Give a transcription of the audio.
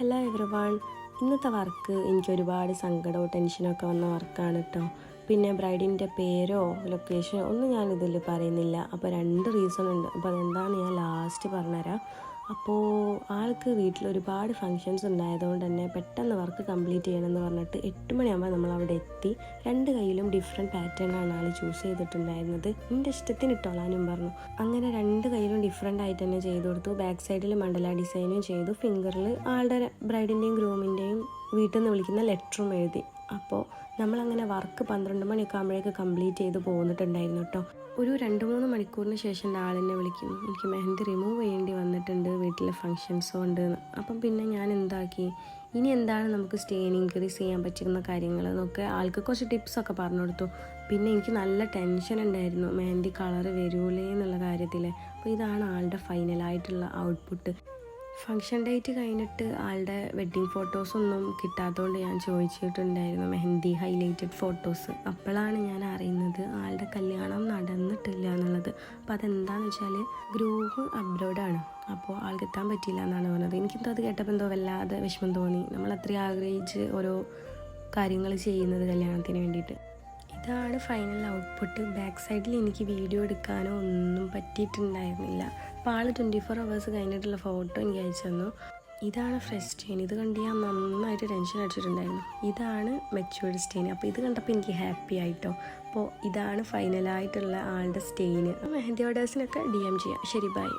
Hello everyone ഇന്നത്തെ work എനിക്ക് ഒരുപാട് സങ്കടവും ടെൻഷനൊക്കെ വന്ന വർക്കാണ് കേട്ടോ പിന്നെ ബ്രൈഡിന്റെ പേരോ ലൊക്കേഷനോ ഒന്നും ഞാൻ ഇതിൽ പറയുന്നില്ല. അപ്പോൾ രണ്ട് റീസൺ ഉണ്ട്. അപ്പോൾ അതെന്താണ് ഞാൻ ലാസ്റ്റ് പറഞ്ഞുതരാം. അപ്പോൾ ആൾക്ക് വീട്ടിൽ ഒരുപാട് ഫങ്ഷൻസ് ഉണ്ടായതുകൊണ്ട് തന്നെ പെട്ടെന്ന് വർക്ക് കംപ്ലീറ്റ് ചെയ്യണമെന്ന് പറഞ്ഞിട്ട് എട്ട് മണിയാകുമ്പോൾ നമ്മൾ അവിടെ എത്തി. രണ്ട് കയ്യിലും ഡിഫറെന്റ് പാറ്റേണാണ് ആൾ ചൂസ് ചെയ്തിട്ടുണ്ടായിരുന്നത്. എന്റെ ഇഷ്ടത്തിന് ഇട്ടോളാനും പറഞ്ഞു. അങ്ങനെ രണ്ട് കയ്യിലും ഡിഫറെന്റ് ആയിട്ട് തന്നെ ചെയ്തു കൊടുത്തു. ബാക്ക് സൈഡിൽ മണ്ഡല ഡിസൈനും ചെയ്തു. ഫിംഗറിൽ ആളുടെ ബ്രൈഡിന്റെയും ഗ്രൂമിന്റെയും വീട്ടിൽ നിന്ന് വിളിക്കുന്ന ലെറ്ററും എഴുതി. അപ്പോൾ നമ്മളങ്ങനെ വർക്ക് പന്ത്രണ്ട് മണിയൊക്കെ ആകുമ്പോഴേക്ക് കംപ്ലീറ്റ് ചെയ്ത് പോന്നിട്ടുണ്ടായിരുന്നു കേട്ടോ ഒരു രണ്ട് മൂന്ന് മണിക്കൂറിന് ശേഷം ആളെന്നെ വിളിക്കും എനിക്ക് മെഹന്തി റിമൂവ് ചെയ്യേണ്ടി വന്നിട്ടുണ്ട്. വീട്ടിലെ ഫങ്ഷൻസ് ഉണ്ട്. അപ്പം പിന്നെ ഞാൻ എന്താക്കി ഇനി എന്താണ് നമുക്ക് സ്റ്റെയിൻ ഇൻക്രീസ് ചെയ്യാൻ പറ്റുന്ന കാര്യങ്ങൾ എന്നൊക്കെ ആൾക്ക് കുറച്ച് ടിപ്സൊക്കെ പറഞ്ഞു കൊടുത്തു. പിന്നെ എനിക്ക് നല്ല ടെൻഷൻ ഉണ്ടായിരുന്നു. മെഹന്തി കളർ വരൂലേ എന്നുള്ള കാര്യത്തിൽ അപ്പോൾ ഇതാണ് ആളുടെ ഫൈനലായിട്ടുള്ള ഔട്ട്പുട്ട് ഫങ്ഷൻ ഡേറ്റ് കഴിഞ്ഞിട്ട് ആളുടെ വെഡ്ഡിങ് ഫോട്ടോസൊന്നും കിട്ടാത്തതുകൊണ്ട് ഞാൻ ചോദിച്ചിട്ടുണ്ടായിരുന്നു മെഹന്തി ഹൈലൈറ്റഡ് ഫോട്ടോസ് അപ്പോഴാണ് ഞാൻ അറിയുന്നത് ആളുടെ കല്യാണം നടന്നിട്ടില്ല എന്നുള്ളത്. അപ്പോൾ അതെന്താണെന്ന് വെച്ചാൽ ഗ്രൂപ്പ് അബ്രോഡാണ് അപ്പോൾ ആൾക്ക് എത്താൻ പറ്റിയില്ല എന്നാണ് പറഞ്ഞത്. എനിക്കെന്തോ അത് കേട്ടപ്പോൾ എന്തോ വല്ലാതെ വിഷമം തോന്നി. നമ്മൾ അത്രയും ആഗ്രഹിച്ച് ഓരോ കാര്യങ്ങൾ ചെയ്യുന്നത് കല്യാണത്തിന് വേണ്ടിയിട്ട്. ഇതാണ് ഫൈനൽ ഔട്ട്പുട്ട് ബാക്ക് സൈഡിൽ എനിക്ക് വീഡിയോ എടുക്കാനോ ഒന്നും പറ്റിയിട്ടുണ്ടായിരുന്നില്ല. അപ്പോൾ ആൾ ട്വന്റി ഫോർ അവേഴ്സ് കഴിഞ്ഞിട്ടുള്ള ഫോട്ടോ എനിക്ക് അയച്ചു തന്നു. ഇതാണ് ഫ്രഷ് സ്റ്റെയിൻ ഇത് കണ്ട് ഞാൻ നന്നായിട്ട് ടെൻഷൻ അടിച്ചിട്ടുണ്ടായിരുന്നു. ഇതാണ് മെച്യൂർഡ് സ്റ്റെയിൻ അപ്പോൾ ഇത് കണ്ടപ്പോൾ എനിക്ക് ഹാപ്പി ആയിട്ടോ. അപ്പോൾ ഇതാണ് ഫൈനലായിട്ടുള്ള ആളുടെ സ്റ്റെയിന് മെഹന്തി ഓർഡേഴ്സിനൊക്കെ ഡി എം ചെയ്യാം. ശരി ബൈ